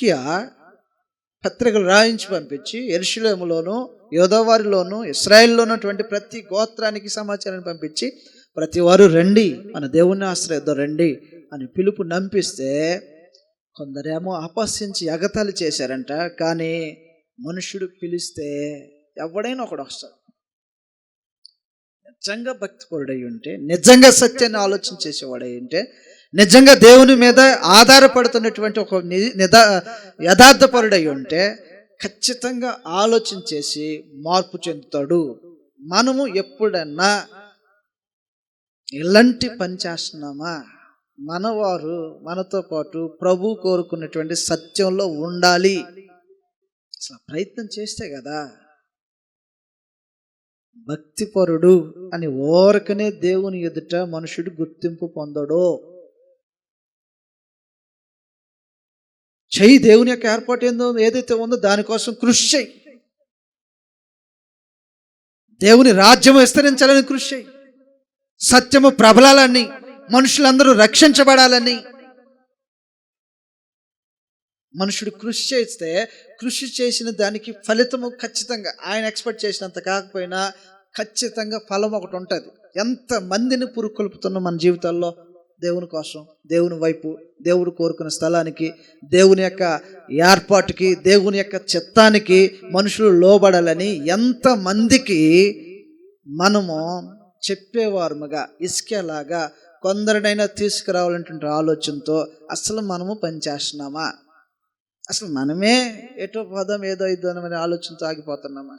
హిస్కియా పత్రికలు రాయించి పంపించి ఎరుషులేములోను యోధవారిలోను ఇస్రాయిల్లో ఉన్నటువంటి ప్రతి గోత్రానికి సమాచారాన్ని పంపించి ప్రతి వారు రండి మన దేవుని ఆశ్రయిద్దాం రండి అని పిలుపు నంపిస్తే కొందరేమో అపహసించి ఎగతాలు చేశారంట. కానీ మనుషుడు పిలిస్తే ఎవడైనా ఒకడు వస్తాడు. నిజంగా భక్తిపరుడై ఉంటే నిజంగా సత్యాన్ని ఆలోచన చేసేవాడై ఉంటే నిజంగా దేవుని మీద ఆధారపడుతున్నటువంటి ఒక ని- నిదా యథార్థపరుడై ఉంటే ఖచ్చితంగా ఆలోచన చేసి మార్పు చెందుతాడు. మనము ఎప్పుడన్నా ఇలాంటి పని చేస్తున్నామా? మనవారు మనతో పాటు ప్రభు కోరుకున్నటువంటి సత్యంలో ఉండాలి. అసలు ప్రయత్నం చేస్తే కదా. భక్తిపరుడు అని ఓరకనే దేవుని ఎదుట మనుషుడు గుర్తింపు పొందడు చెయ్యి దేవుని యొక్క ఏర్పాటు ఏందో ఏదైతే ఉందో దానికోసం కృషి చేయి దేవుని రాజ్యం విస్తరించాలని కృషి చేయి సత్యము ప్రబలాలని మనుషులందరూ రక్షించబడాలని. మనుషుడు కృషి చేస్తే కృషి చేసిన దానికి ఫలితము ఖచ్చితంగా ఆయన ఎక్స్పెక్ట్ చేసినంత కాకపోయినా ఖచ్చితంగా ఫలం ఒకటి ఉంటుంది. ఎంత మందిని పురుకొల్పుతున్న మన జీవితాల్లో దేవుని కోసం దేవుని వైపు దేవుడు కోరుకున్న స్థలానికి దేవుని యొక్క ఏర్పాటుకి దేవుని యొక్క చిత్తానికి మనుషులు లోబడాలని ఎంతమందికి మనము చెప్పేవారముగా ఇసుకేలాగా కొందరినైనా తీసుకురావాలంటే ఆలోచనతో అసలు మనము పనిచేస్తున్నామా? అసలు మనమే ఎటో పదం ఏదో ఇద్దామని ఆలోచనతో ఆగిపోతున్నామా?